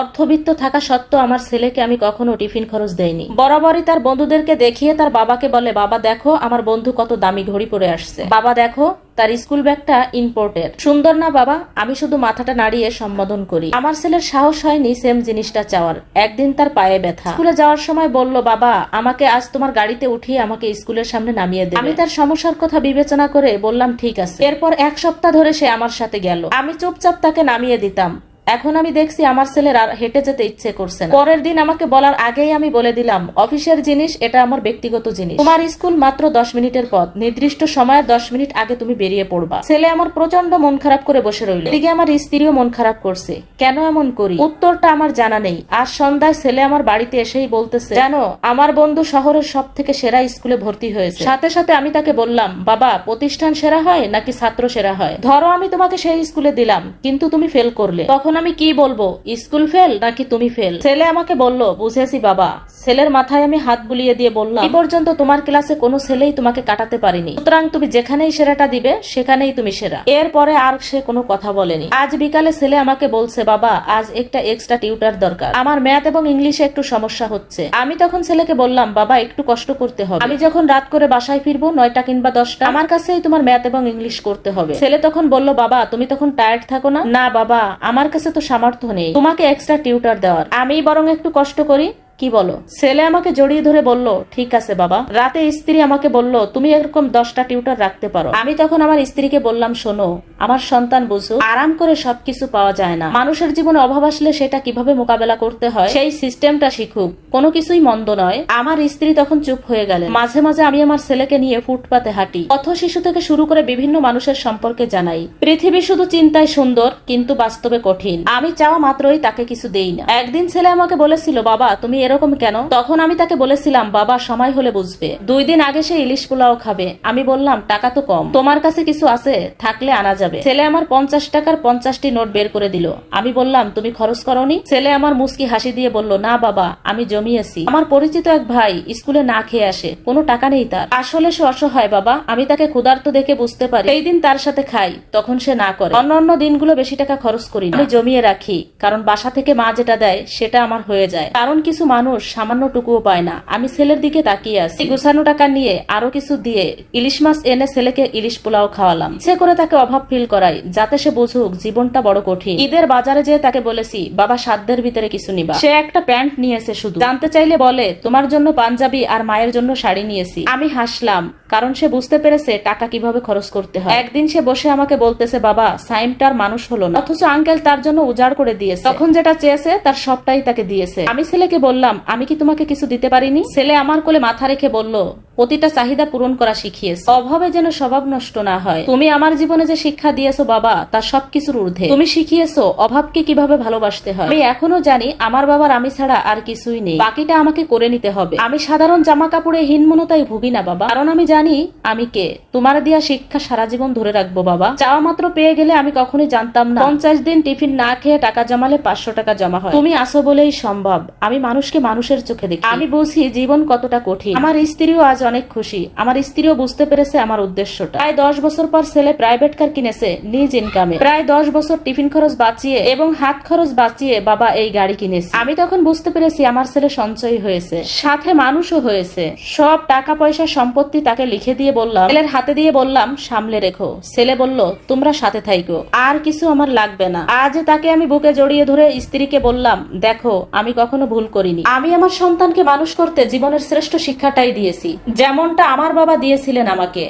অর্থবিত্ত থাকা সত্ত্বেও আমার ছেলেকে আমি কখনো টিফিন খরচ দেইনি। বরাবরই তার বন্ধুদেরকে দেখিয়ে তার বাবাকে বলে, বাবা, দেখো, আমার বন্ধু কত দামি ঘড়ি পরে আসছে। বাবা, দেখো, তার স্কুল ব্যাগটা ইম্পোর্টেড সুন্দর না, বাবা? আমি শুধু মাথাটা নাড়িয়ে সম্বোধন করি। আমার ছেলের সাহস হয়নি সেম জিনিসটা চাওয়ার। একদিন তার পায়ে ব্যথা। স্কুলে যাওয়ার সময় বলল, বাবা, আমাকে আজ তোমার গাড়িতে উঠিয়ে আমাকে স্কুলের সামনে নামিয়ে দেবে। আমি তার সমস্যার কথা বিবেচনা করে বললাম, ঠিক আছে। এরপর এক সপ্তাহ ধরে সে আমার সাথে গেল। আমি চুপচাপ তাকে নামিয়ে দিতাম। এখন আমি দেখছি আমার ছেলের আর হেঁটে যেতে ইচ্ছে করছে না। পরের দিন আমাকে বলার আগেই আমি বলে দিলাম, অফিসের জিনিস, এটা আমার ব্যক্তিগত জিনিস। তোমার স্কুল মাত্র দশ মিনিটের পথ। নির্দিষ্ট সময়ের দশ মিনিট আগে তুমি বেরিয়ে পড়বা। ছেলে আমার প্রচণ্ড মন খারাপ করে বসে রইল। এদিকে আমার স্ত্রীও মন খারাপ করছে। কেন এমন করি? উত্তরটা আমার জানা নেই। আজ সন্ধ্যায় ছেলে আমার বাড়িতে এসেই বলতেছে, জানো, আমার বন্ধু শহরের সব থেকে সেরা স্কুলে ভর্তি হয়েছে। সাথে সাথে আমি তাকে বললাম, বাবা, প্রতিষ্ঠান সেরা হয় নাকি ছাত্র সেরা হয়? ধরো আমি তোমাকে সেই স্কুলে দিলাম, কিন্তু তুমি ফেল করলে। তখন আমি কি বলব? স্কুল ফেল নাকি তুমি ফেল? ছেলে আমাকে বলল, বুঝেছি বাবা। ছেলের মাথায় আমি হাত বুলিয়ে দিয়ে বললাম এই পর্যন্ত তোমার ক্লাসে কোনো ছেলেই তোমাকে কাটাতে পারিনি। সুতরাং তুমি যেখানেই সেরাটা দিবে, সেখানেই তুমি সেরা। এরপরে আর সে কোনো কথা বলেনি। আজ বিকালে ছেলে আমাকে বলছে, বাবা, আজ একটা এক্সট্রা টিউটার দরকার। আমার ম্যাথ এবং ইংলিশে একটু সমস্যা হচ্ছে। আমি তখন ছেলেকে বললাম, বাবা, একটু কষ্ট করতে হবে। আমি যখন রাত করে বাসায় ফিরবো, নয়টা কিংবা দশটা, আমার কাছেই তোমার ম্যাথ এবং ইংলিশ করতে হবে। ছেলে তখন বলল, বাবা, তুমি তখন টায়ার্ড থাকো না? না, বাবা, আমার কাছে তো সামর্থ্য নেই। তোমাকে এক্সট্রা টিউটার দেওয়ার। আমি বরং একটু কষ্ট করি। কি বলো? ছেলে আমাকে জড়িয়ে ধরে বলল, ঠিক আছে বাবা। রাতে স্ত্রী আমাকে বলল, তুমি এরকম দশটা টিউটার রাখতে পারো। আমি তখন আমার স্ত্রীকে বললাম, শোনো, আমার সন্তান বুঝো, আরাম করে সবকিছু পাওয়া যায় না। মানুষের জীবনে অভাব আসলে সেটা কীভাবে মোকাবেলা করতে হয়, সেই সিস্টেমটা শিখুক। কোনো কিছুই মন্দ নয়। আমার স্ত্রী তখন চুপ হয়ে গেলেন। মাঝে মাঝে আমি আমার ছেলেকে নিয়ে ফুটপাতে হাঁটি, পথ শিশু থেকে শুরু করে বিভিন্ন মানুষের সম্পর্কে জানাই। পৃথিবী শুধু চিন্তায় সুন্দর, কিন্তু বাস্তবে কঠিন। আমি চাওয়া মাত্রই তাকে কিছু দেই না। একদিন ছেলে আমাকে বলেছিল, বাবা, তুমি এরকম কেন? তখন আমি তাকে বলেছিলাম, বাবা, সময় হলে বুঝবে। দুই দিন আগে সে ইলিশ পোলাও খাবে। আমি বললাম, টাকা তো কম। তোমার কাছে কিছু আছে? থাকলে আনা যাবে। ছেলে আমার পঞ্চাশ টাকার পঞ্চাশটি নোট বের করে দিল। আমি বললাম, তুমি খরচ করনি? ছেলে আমার মুস্কি হাসি দিয়ে বলল, না, বাবা, আমি জমিয়েছি। আমার পরিচিত এক ভাই স্কুলে না খেয়ে আসে। কোনো টাকা নেই তার। আসলে সে অসহায়, বাবা। আমি তাকে ক্ষুধার্ত দেখে বুঝতে পারি। সেই দিন তার সাথে খাই, তখন সে না করে। অন্য অন্য দিনগুলো বেশি টাকা খরচ করি আমি জমিয়ে রাখি, কারণ বাসা থেকে মা যেটা দেয়, সেটা আমার হয়ে যায়। কারণ কিছু মানুষ সামান্য টুকুও পায় না। আমি ছেলের দিকে তাকিয়ে আছি। গুছানো টাকা নিয়ে আরও কিছু দিয়ে ইলিশ মাছ এনে ছেলেকে ইলিশ পোলাও খাওয়ালাম। সে করে তাকে অভাব ফিল করাই যাতে সে বুঝুক জীবনটা বড় কঠিন। ঈদের বাজারে যেয়ে তাকে বলেছি, বাবা, সাধ্যের ভিতরে কিছু নিবা। সে একটা প্যান্ট নিয়েছে শুধু। জানতে চাইলে বলে, তোমার জন্য পাঞ্জাবি আর মায়ের জন্য শাড়ি নিয়েছি। আমি হাসলাম, কারণ সে বুঝতে পেরেছে টাকা কীভাবে খরচ করতে হয়। একদিন সে বসে আমাকে বলতেছে, বাবা, সাইমটার মানুষ হলো না। অথচ আঙ্কেল তার জন্য উজাড় করে দিয়েছে। তখন যেটা চেয়েছে, তার সবটাই তাকে দিয়েছে। আমি ছেলেকে বললাম আমি কি তোমাকে কিছু দিতে পারিনি? ছেলে আমার কোলে মাথা রেখে বলল প্রতিটা চাহিদা পূরণ করা শিখিয়েছে। অভাবে যেন স্বভাব নষ্ট না হয়। তুমি আমার জীবনে যে শিক্ষা দিয়েছ বাবা, তা সবকিছুর ঊর্ধ্বে। তুমি শিখিয়েছো অভাবকে কীভাবে ভালোবাসতে হয়। আমি এখনও জানি, আমার বাবার আমি ছাড়া আর কিছুই নেই। বাকিটা আমাকে করে নিতে হবে। আমি সাধারণ জামা কাপড়ে হীনমনতায় ভুগি না বাবা। কারণ আমি জানি, আমি কে? তোমার দেয়া শিক্ষা সারা জীবন ধরে রাখব বাবা। চাওয়া মাত্র পেয়ে গেলে আমি কখনোই জানতাম না। পঞ্চাশ দিন টিফিন না খেয়ে টাকা জমালে পাঁচশো টাকা জমা হয়। তুমি আসো বলেই সম্ভব। আমি মানুষকে মানুষের চোখে দেখি। আমি বুঝি জীবন কতটা কঠিন। আমার স্ত্রীও আজ অনেক খুশি। আমার স্ত্রীও বুঝতে পেরেছে আমার উদ্দেশ্যটা। প্রায় দশ বছর পর ছেলে প্রাইভেট কার কিনেছে নিজ ইনকামে প্রায় দশ বছর টিফিন খরচ বাঁচিয়ে এবং হাত খরচ বাঁচিয়ে বাবা এই গাড়ি কিনেছে। আমি তখন বুঝতে পেরেছি আমার ছেলে সঞ্চয় হয়েছে। সাথে মানুষও হয়েছে। সব টাকা পয়সা সম্পত্তি তাকে লিখে দিয়ে বললাম ছেলের হাতে দিয়ে বললাম সামলে রেখো। ছেলে বলল তোমরা সাথে থাইকো। আর কিছু আমার লাগবে না। আজ তাকে আমি বুকে জড়িয়ে ধরে স্ত্রীকে বললাম দেখো আমি কখনো ভুল করিনি আমি আমার সন্তানকে মানুষ করতে জীবনের শ্রেষ্ঠ শিক্ষাটাই দিয়েছি। যেমনটা আমার বাবা দিয়েছিলেন আমাকে।